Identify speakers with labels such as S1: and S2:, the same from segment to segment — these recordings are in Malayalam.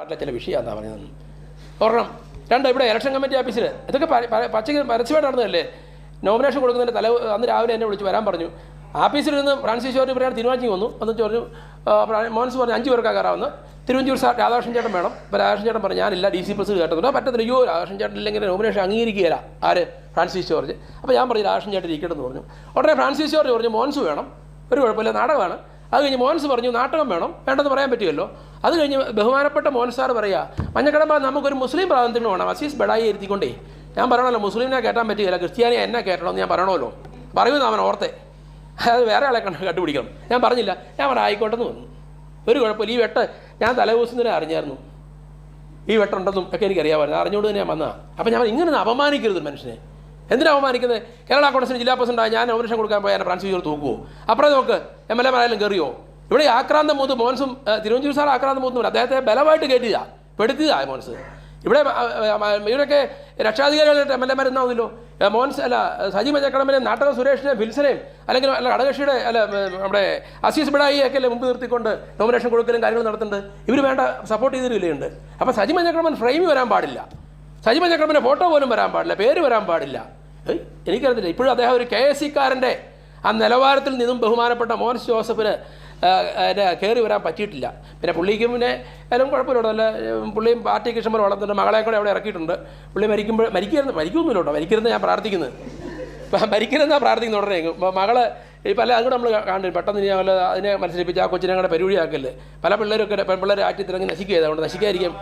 S1: നാട്ടിലെ ചില വിഷയമാണ് പറയുന്നത് ഒരെണ്ണം. രണ്ട് ഇവിടെ ഇലക്ഷൻ കമ്മിറ്റി ഓഫീസിൽ ഇതൊക്കെ പച്ചയ്ക്ക് പരസ്യമായിട്ട് നടന്നതല്ലേ? നോമിനേഷൻ കൊടുക്കുന്നതിന്റെ തല അന്ന് രാവിലെ എന്നെ വിളിച്ച് വരാൻ പറഞ്ഞു. ആഫീസിൽ നിന്ന് ഫ്രാൻസിസ് ജോർജ് പറയാൻ തീരുമാനിച്ചു വന്നു? എന്നിട്ട് പറഞ്ഞു മോൻസ് പറഞ്ഞു അഞ്ച് പേർക്കാണ് കയറാവുന്ന തിരുവഞ്ചൂർ സാർ രാധാകൃഷ്ണൻ ചേട്ടൻ വേണം. അപ്പോൾ രാധാകൃഷ്ണൻ ചേട്ടൻ പറഞ്ഞു ഞാനില്ല ഡി സി പ്രസ് കേട്ടതുണ്ടോ പറ്റത്തില്ല. അയ്യോ രാധാകൃഷ്ണൻ ചേട്ടൻ ഇല്ലെങ്കിൽ നോമിനേഷൻ അംഗീകരിക്കുകയില്ല. ആര്? ഫ്രാൻസിസ് ജോർജ് അപ്പോൾ ഞാൻ പറഞ്ഞു രാധാകൃഷ്ണൻ ചേട്ടൻ ഇരിക്കട്ടെന്ന് പറഞ്ഞു. ഉടനെ ഫ്രാൻസിസ് ജോർജ് പറഞ്ഞു മോൻസ് വേണം. ഒരു കുഴപ്പമില്ല നാടകമാണ്. അത് കഴിഞ്ഞ് മോൻസ് പറഞ്ഞു നാടകം വേണം വേണ്ടെന്ന് പറയാൻ പറ്റുമല്ലോ. അത് കഴിഞ്ഞ് ബഹുമാനപ്പെട്ട മോഹൻ സാർ പറയുക മഞ്ഞക്കടമ്പ നമുക്കൊരു മുസ്ലിം പ്രാതിനിധ്യം വേണം. അസീസ് ബഡായി ഇരുത്തിക്കൊണ്ടേ ഞാൻ പറയണമല്ലോ മുസ്ലിമിനെ കയറ്റാൻ പറ്റുകയില്ല ക്രിസ്ത്യാനിയെ എന്നെ കയറ്റണമെന്ന് ഞാൻ പറയണമല്ലോ. പറയുമെന്ന് അവൻ ഓർത്തെ. അത് വേറെ ആളെ കണ്ട് കണ്ടുപിടിക്കണം. ഞാൻ പറഞ്ഞില്ല ഞാൻ പറഞ്ഞു ആയിക്കോട്ടെന്ന് വന്നു ഒരു കുഴപ്പമില്ല. ഈ വെട്ട് ഞാൻ തലേദിവസത്തിനെ അറിഞ്ഞായിരുന്നു. ഈ വെട്ടുണ്ടെന്നും ഒക്കെ എനിക്കറിയാമായിരുന്നു. അറിഞ്ഞുകൊണ്ട് തന്നെ ഞാൻ വന്നതാണ് അപ്പം ഞാൻ ഇങ്ങനെ അപമാനിക്കരുത് മനുഷ്യനെ. എന്തിനാ അവമാനിക്കുന്നത്? കേരള കോൺഗ്രസിന് ജില്ലാ പ്രസിഡന്റായി ഞാൻ നോമിനേഷൻ കൊടുക്കാൻ പോയാൽ ഫ്രാൻസിസ് ജോർജ് തൂക്കുവോ? അപ്പുറം നോക്ക് എം എൽ എ മാരായാലും കയറിയോ ഇവിടെ ആക്രാന്ത മൂത്ത് മോൻസും തിരുവഞ്ചൂർ സാർ ആക്രാന്തം മൂത്തുമില്ല അദ്ദേഹത്തെ ബലമായിട്ട് കയറ്റിയതാ പെടുത്തിയതാ മോൻസ് ഇവിടെ ഇവരൊക്കെ രക്ഷാധികാരികളായിട്ട് എം എൽ എമാർ എന്നാവുന്നല്ലോ മോൻസ് അല്ല സജി മഞ്ഞക്കടമ്പനെ നാട്ടക സുരേഷിനെ വിൽസനെയും അല്ലെങ്കിൽ അല്ല ഘടകക്ഷിയുടെ അല്ല നമ്മുടെ അസീസ് ബിഡായി ഒക്കെ അല്ലേ മുമ്പ് നിർത്തിക്കൊണ്ട് നോമിനേഷൻ കൊടുക്കലും കാര്യങ്ങൾ നടത്തുന്നുണ്ട് ഇവർ വേണ്ട സപ്പോർട്ട് ചെയ്തിരില്ലുണ്ട് അപ്പോൾ സജി മഞ്ഞക്കടമ്പൻ ഫ്രെയിം വരാൻ പാടില്ല. സജി മഞ്ഞക്കടമ്പന്റെ ഫോട്ടോ പോലും വരാൻ പാടില്ല പേര് വരാൻ പാടില്ല. എനിക്കറിയത്തില്ല. ഇപ്പോഴും അദ്ദേഹം ഒരു കെ എസ് സിക്കാരന്റെ ആ നിലവാരത്തിൽ നിന്നും ബഹുമാനപ്പെട്ട മോൻസ് ജോസഫിന് കയറി വരാൻ പറ്റിയിട്ടില്ല. പിന്നെ പുള്ളിക്കും പിന്നെ എല്ലാം കുഴപ്പമില്ല അല്ല പുള്ളിയും പാർട്ടിക്ക് ഇഷ്ടംപോലെ വളർത്തുന്നുണ്ട് മകളെ കൂടെ അവിടെ ഇറക്കിയിട്ടുണ്ട്. പുള്ളി മരിക്കുമ്പോൾ മരിക്കരുത് മരിക്കൊന്നുമില്ല കേട്ടോ. മരിക്കരുത് ഞാൻ പ്രാർത്ഥിക്കുന്നത് മരിക്കരുതെന്നാണ് പ്രാർത്ഥിക്കുന്നത് ഉടനെ മകൾ ഇപ്പം അല്ല അതുകൂടെ നമ്മൾ കാണുന്നു പെട്ടെന്ന് ഞാൻ അതിനെ മനസ്സിലിപ്പിച്ച് ആ കൊച്ചിനെ കൂടെ പരിപാടിയാക്കല്ലേ പല പിള്ളേരൊക്കെ പെൺപിള്ളേരെ ആറ്റി തിരഞ്ഞ് നശിക്കുക അതുകൊണ്ട് നശിക്കാതിരിക്കും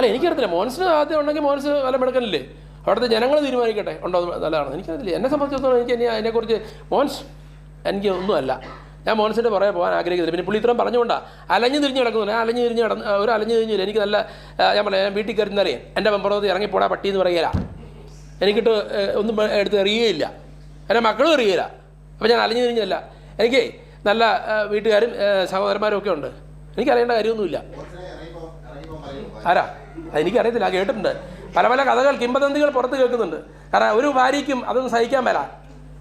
S1: അല്ല എനിക്കറിയത്തില്ല. മോൻസിന് ആദ്യം ഉണ്ടെങ്കിൽ മോൻസ് വല്ല മെടുക്കലില്ലേ അവിടുത്തെ ജനങ്ങൾ തീരുമാനിക്കട്ടെ. ഉണ്ടോ നല്ലതാണ് എനിക്കറിയില്ല എന്നെ സംബന്ധിച്ചിടത്തോളം എനിക്ക് ഇനി അതിനെക്കുറിച്ച് മോൻസ് എനിക്ക് ഒന്നുമല്ല. ഞാൻ മോൻസിന്റെ പുറകെ പോകാൻ ആഗ്രഹിക്കുന്നില്ല. പിന്നെ പുള്ളി ഇത്രയും പറഞ്ഞുകൊണ്ടാണ് അലഞ്ഞു തിരിഞ്ഞ് കിടക്കുന്നു ഞാൻ അലഞ്ഞു തിരിഞ്ഞ് കിടന്ന് ഒരു അലഞ്ഞു തിരിഞ്ഞില്ല. എനിക്ക് നല്ല ഞാൻ പറയാം ഞാൻ വീട്ടിൽ കയറുന്നറിയേ എന്റെ ഇറങ്ങി പോടാ പട്ടി എന്ന് പറയുകയില്ല. എനിക്കിട്ട് ഒന്നും എടുത്ത് എറിയുകയില്ല. എന്റെ മക്കളും അറിയില്ല അപ്പോൾ ഞാൻ അലഞ്ഞു തിരിഞ്ഞല്ല എനിക്ക് നല്ല വീട്ടുകാരും സഹോദരന്മാരും ഒക്കെ ഉണ്ട്. എനിക്കറിയേണ്ട കാര്യമൊന്നുമില്ല. ആരാ? അതെനിക്കറിയത്തില്ല കേട്ടിട്ടുണ്ട്. പല പല കഥകൾ കിംബദന്തികൾ പുറത്ത് കേൾക്കുന്നുണ്ട്. കാരണം ഒരു ഭാര്യയ്ക്കും അതൊന്നും സഹിക്കാൻ മേല.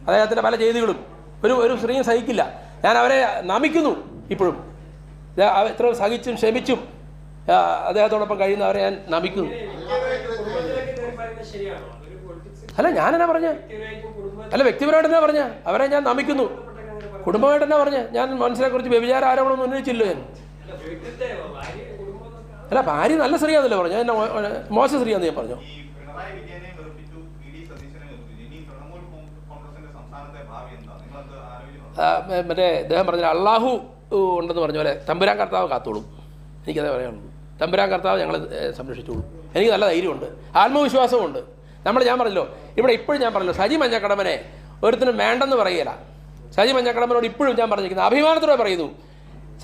S1: അദ്ദേഹത്തിന്റെ പല ചെയ്തികളും. ഒരു ഒരു സ്ത്രീയും സഹിക്കില്ല. ഞാൻ അവരെ നമിക്കുന്നു ഇപ്പോഴും. ഇത്ര സഹിച്ചും ക്ഷമിച്ചും അദ്ദേഹത്തോടൊപ്പം കഴിയുന്നവരെ ഞാൻ നമിക്കുന്നു. അല്ല ഞാനെന്നാ പറഞ്ഞ? അല്ല വ്യക്തിപരമായിട്ട് എന്നാ പറഞ്ഞ? അവരെ ഞാൻ നമിക്കുന്നു. കുടുംബമായിട്ട് എന്നാ പറഞ്ഞ? ഞാൻ മനസ്സിനെ കുറിച്ച് വ്യഭിചാര ആരോപണമൊന്നും ഉന്നയിച്ചില്ലോ ഞാൻ. അല്ല ഭാര്യ നല്ല സ്ത്രീയാന്നല്ലേ പറഞ്ഞു എന്നെ മോശം സ്ത്രീയാന്ന് ഞാൻ പറഞ്ഞു. മറ്റേ അദ്ദേഹം പറഞ്ഞ അള്ളാഹു ഉണ്ടെന്ന് പറഞ്ഞ പോലെ തമ്പുരാൻ കർത്താവ് കാത്തോളും. എനിക്കതേ പറയാനുള്ളൂ. തമ്പുരാൻ കർത്താവ് ഞങ്ങൾ സംരക്ഷിച്ചോളൂ. എനിക്ക് നല്ല ധൈര്യമുണ്ട്. ആത്മവിശ്വാസമുണ്ട് നമ്മൾ ഞാൻ പറഞ്ഞല്ലോ ഇവിടെ ഇപ്പോഴും ഞാൻ പറഞ്ഞല്ലോ സജി മഞ്ഞക്കടമനെ ഒരുത്തിനും വേണ്ടെന്ന് പറയുകയില്ല സജി മഞ്ഞക്കടമനോട് ഇപ്പോഴും ഞാൻ പറഞ്ഞിരിക്കുന്നത് അഭിമാനത്തോടെ പറയുന്നു.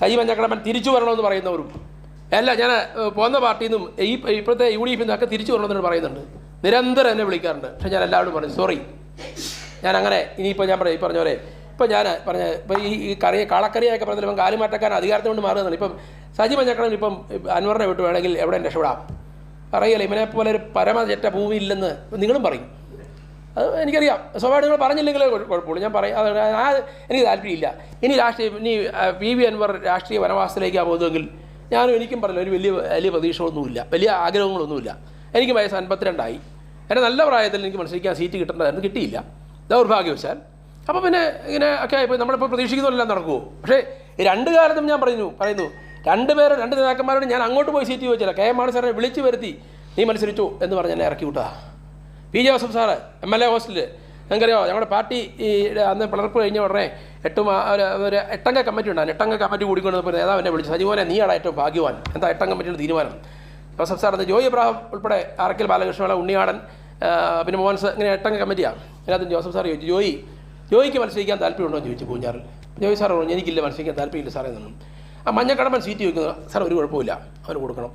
S1: സജി മഞ്ഞക്കടമൻ തിരിച്ചു വരണമെന്ന് പറയുന്നവരും. അല്ല ഞാൻ പോകുന്ന പാർട്ടിയിൽ നിന്നും ഈ ഇപ്പോഴത്തെ യു ഡി എഫിൽ നിന്നൊക്കെ തിരിച്ചു വരണമെന്ന് പറയുന്നുണ്ട്. നിരന്തരം എന്നെ വിളിക്കാറുണ്ട്. പക്ഷേ ഞാൻ എല്ലാവരോടും പറഞ്ഞു സോറി. ഞാൻ അങ്ങനെ ഇനിയിപ്പോൾ ഞാൻ പറയാം ഈ പറഞ്ഞ പോലെ ഇപ്പം ഞാൻ പറഞ്ഞ ഇപ്പം ഈ ഈ കറിയെ കളക്കറിയൊക്കെ പറഞ്ഞാൽ ഇപ്പം കാലുമാറ്റക്കാരൻ അധികാരത്തെ കൊണ്ട് മാറുന്നതാണ് ഇപ്പം സജി മഞ്ഞക്കടൻ ഇപ്പം അൻവറിനെ വിട്ട് വേണമെങ്കിൽ എവിടെ രക്ഷപ്പെടാം. പറയല്ലേ ഇവനെ പോലെ ഒരു പരമചറ്റ ഭൂമി ഇല്ലെന്ന് നിങ്ങളും പറയും. അത് എനിക്കറിയാം. സ്വാഭാവികം നിങ്ങൾ പറഞ്ഞില്ലെങ്കിലേ കുഴപ്പമുള്ളൂ. ഞാൻ പറയാം അത് എനിക്ക് താല്പര്യമില്ല. ഇനി രാഷ്ട്രീയ ഇനി വി വി അൻവർ രാഷ്ട്രീയ വനവാസത്തിലേക്കാണ് പോകുന്നതെങ്കിൽ ഞാനും എനിക്കും പറഞ്ഞില്ല ഒരു വലിയ വലിയ പ്രതീക്ഷകളൊന്നുമില്ല വലിയ ആഗ്രഹങ്ങളൊന്നുമില്ല. എനിക്ക് വയസ്സ് അൻപത്തിരണ്ടായി. എന്റെ നല്ല പ്രായത്തിൽ എനിക്ക് മത്സരിക്കാൻ സീറ്റ് കിട്ടേണ്ടതായിരുന്നു കിട്ടിയില്ല. ദൗർഭാഗ്യവശാൽ. അപ്പോൾ പിന്നെ ഇങ്ങനെ ഒക്കെ ആയിപ്പോയി. നമ്മളിപ്പോൾ പ്രതീക്ഷിക്കുന്നതെല്ലാം നടക്കുമോ പക്ഷേ രണ്ട് കാലത്തും ഞാൻ പറയുന്നു പറയുന്നു രണ്ട് പേരെ രണ്ട് നേതാക്കന്മാരോട് ഞാൻ അങ്ങോട്ട് പോയി സീറ്റ് ചോദിച്ചില്ല. കെ. എം. മാണി സാറിനെ വിളിച്ചു വരുത്തി നീ മത്സരിച്ചു എന്ന് പറഞ്ഞ് എന്നെ ഇറക്കി വിട്ടതാ. P. J. Joseph sir M. L. A ഹോസ്റ്റലിൽ നിങ്ങൾക്കറിയോ ഞങ്ങളുടെ പാർട്ടി ഈ അന്ന് പിളർപ്പ് കഴിഞ്ഞ ഉടനെ എട്ട് ഒരു- എട്ടംഗ കമ്മിറ്റി ഉണ്ടായിരുന്നു. എട്ടംഗ കമ്മിറ്റി കൂടിക്കൊണ്ട് ഇപ്പോൾ നേതാവ് എന്നെ വിളിച്ചു. സജീവനെ നീയാണ് ഏറ്റവും ഭാഗ്യവാൻ. എന്താ എട്ടംഗ കമ്മിറ്റിയുടെ തീരുമാനം? ജോസഫ് സാർ ജോയി അബ്രാഹം ഉൾപ്പെടെ ആർക്കിൽ ബാലകൃഷ്ണപിള്ള ഉണ്ണിയാടൻ പിന്നെ മോഹൻസ് ഇങ്ങനെ എട്ടംഗ കമ്മിറ്റിയാണ് അതിനകത്ത് ജോസഫ് സാർ ചോദിച്ചു ജോയി ജോയിക്ക് മത്സരിക്കാൻ താല്പര്യമുണ്ടോ? എന്ന് ചോദിച്ചു പൂഞ്ഞാറിൽ ജോയി സാർ പറഞ്ഞു എനിക്കില്ല മത്സരിക്കാൻ താല്പര്യമില്ല സാറേ നിന്നും ആ മഞ്ഞക്കടമ്പൻ സീറ്റ് ചോദിക്കുന്നു സാർ ഒരു കുഴപ്പമില്ല അവന് കൊടുക്കണം.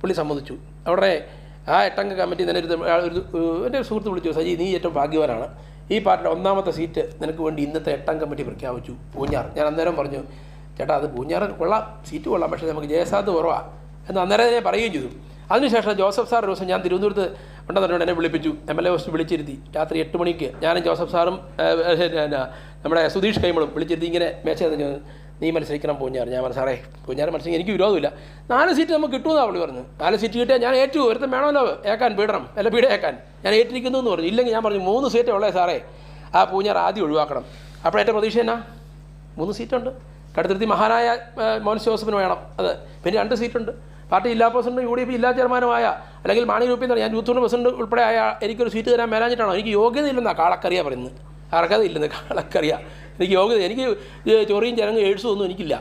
S1: പുള്ളി സമ്മതിച്ചു. അവിടെ ആ എട്ടംഗ കമ്മിറ്റി തന്നെ ഒരു എന്റെ ഒരു സുഹൃത്ത് വിളിച്ചു സജി നീ ഏറ്റവും ഭാഗ്യവാനാണ്. ഈ പാർട്ടിയുടെ ഒന്നാമത്തെ സീറ്റ് നിനക്ക് വേണ്ടി ഇന്നത്തെ എട്ടാം കമ്മിറ്റി പ്രഖ്യാപിച്ചു പൂഞ്ഞാർ. ഞാൻ അന്നേരം പറഞ്ഞു ചേട്ടാ അത് പൂഞ്ഞാർ കൊള്ളാം സീറ്റ് കൊള്ളാം പക്ഷേ നമുക്ക് ജയസാദ് കുറവാണ് എന്ന് അന്നേരം തന്നെ പറയുകയും ചെയ്തു. അതിനുശേഷം ജോസഫ് സാർ ഒരു ദിവസം ഞാൻ തിരുവനന്തപുരത്ത് ഉണ്ടെന്നുണ്ട് എന്നെ വിളിപ്പിച്ചു എം എൽ എ ഹോസ്റ്റ് വിളിച്ചിരുത്തി. രാത്രി എട്ട് മണിക്ക് ഞാനും ജോസഫ് സാറും നമ്മുടെ സുധീഷ് കൈമളും വിളിച്ചിരുത്തി ഇങ്ങനെ മേശ നീ മത്സരിക്കണം പൂഞ്ഞാർ ഞാൻ പറഞ്ഞു സാറേ പൂഞ്ഞാർ മത്സരിക്കും എനിക്ക് വിരോധമില്ല. നാല് സീറ്റ് നമുക്ക് കിട്ടുമെന്നാണ് പുള്ളി പറഞ്ഞു നാല് സീറ്റ് കിട്ടിയാൽ ഞാൻ ഏറ്റു ഒരുത്തം വേണമല്ലോ ഏക്കാൻ പീടണം. അല്ല പീഡ ഏക്കാൻ ഞാൻ ഏറ്റിരിക്കുന്നു എന്ന് പറഞ്ഞു. ഇല്ലെങ്കിൽ ഞാൻ പറഞ്ഞു മൂന്ന് സീറ്റേ ഉള്ളേ സാറേ. ആ പൂഞ്ഞാർ ആദ്യം ഒഴിവാക്കണം. അപ്പോൾ എന്റെ പ്രതീക്ഷ എന്നാ? മൂന്ന് സീറ്റുണ്ട്. കടുത്തിരുത്തി മഹാനായ മോൻ ജോസഫിന് വേണം. അത് പിന്നെ രണ്ട് സീറ്റുണ്ട്. പാർട്ടി ജില്ലാ പ്രസിഡന്റ് യു ഡി എഫ് ജില്ലാ ചെയർമാനുമായ അല്ലെങ്കിൽ മാണി നിന്ന് ഞാൻ യൂത്ത് പ്രസിഡന്റ് ഉൾപ്പെടെ ആയ എനിക്കൊരു സീറ്റ് തരാൻ മേലാഞ്ഞിട്ടാണോ? എനിക്ക് യോഗ്യതയില്ലെന്നാണ് കാളക്കറിയാ പറയുന്നത്. അർഹതയില്ലെന്ന് കാളക്കറിയ എനിക്ക് യോഗ്യത എനിക്ക് ചൊറിയും ചരങ്ങ് എഴുസും ഒന്നും എനിക്കില്ല.